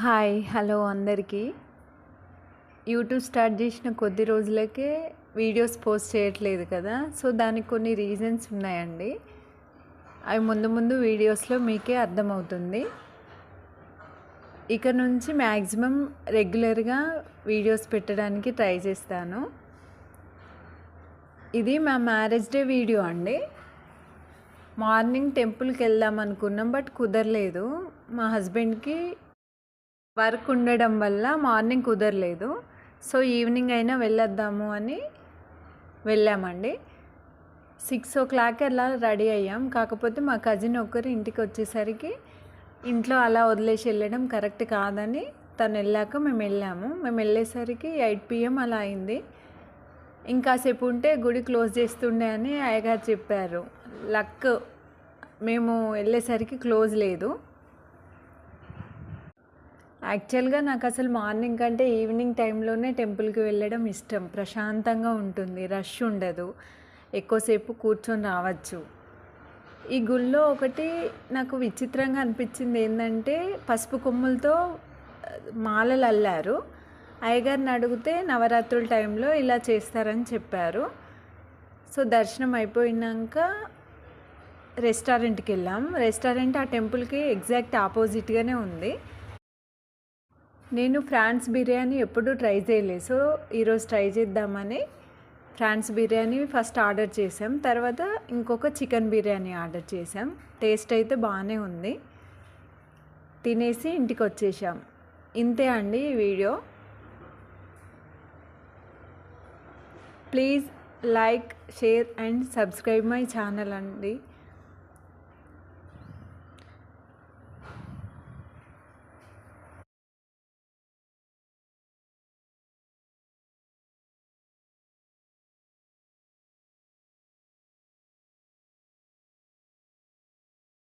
Hi hello అందరికీ. YouTube start చేసిన కొద్ది రోజులకే వీడియోస్ పోస్ట్ చేయట్లేదు కదా సో దానికి కొన్ని రీజన్స్ ఉన్నాయండి. అవి ముందు ముందు వీడియోస్లో మీకే అర్థమవుతుంది. ఇక నుంచి మ్యాక్సిమం రెగ్యులర్గా వీడియోస్ పెట్టడానికి ట్రై చేస్తాను. ఇది మా మ్యారేజ్ డే వీడియో అండి. మార్నింగ్ టెంపుల్కి వెళ్దాం అనుకున్నాం బట్ కుదరలేదు. మా హస్బెండ్కి వర్క్ ఉండడం వల్ల మార్నింగ్ కుదరలేదు. సో ఈవినింగ్ అయినా వెళ్ళొద్దాము అని వెళ్ళామండి. సిక్స్ ఓ క్లాక్ అలా రెడీ అయ్యాం. కాకపోతే మా కజిన్ ఒకరు ఇంటికి వచ్చేసరికి ఇంట్లో అలా వదిలేసి వెళ్ళడం కరెక్ట్ కాదని తను వెళ్ళాక మేము వెళ్ళాము. మేము వెళ్ళేసరికి ఎయిట్ పిఎం అలా అయింది. ఇంకాసేపు ఉంటే గుడి క్లోజ్ చేస్తుండే అని అయ్యగారు చెప్పారు. లక్ మేము వెళ్ళేసరికి క్లోజ్ లేదు. యాక్చువల్గా నాకు అసలు మార్నింగ్ కంటే ఈవినింగ్ టైంలోనే టెంపుల్కి వెళ్ళడం ఇష్టం. ప్రశాంతంగా ఉంటుంది. రష్ ఉండదు. ఎక్కువసేపు కూర్చొని రావచ్చు. ఈ గుళ్ళో ఒకటి నాకు విచిత్రంగా అనిపించింది ఏంటంటే పసుపు కొమ్ములతో మాలలు అల్లారు. అయ్యగారిని అడిగితే నవరాత్రుల టైంలో ఇలా చేస్తారని చెప్పారు. సో దర్శనం అయిపోయినాక రెస్టారెంట్కి వెళ్ళాం. రెస్టారెంట్ ఆ టెంపుల్కి ఎగ్జాక్ట్ ఆపోజిట్గానే ఉంది. నేను ఫ్రాన్స్ బిర్యానీ ఎప్పుడూ ట్రై చేయలేదు. సో ఈరోజు ట్రై చేద్దామని ఫ్రాన్స్ బిర్యానీ ఫస్ట్ ఆర్డర్ చేసాం తర్వాత ఇంకొక చికెన్ బిర్యానీ ఆర్డర్ చేసాం టేస్ట్ అయితే బాగానే ఉంది. తినేసి ఇంటికి వచ్చేసాం. ఇంతే అండి ఈ video. Please like share and subscribe my channel అండి.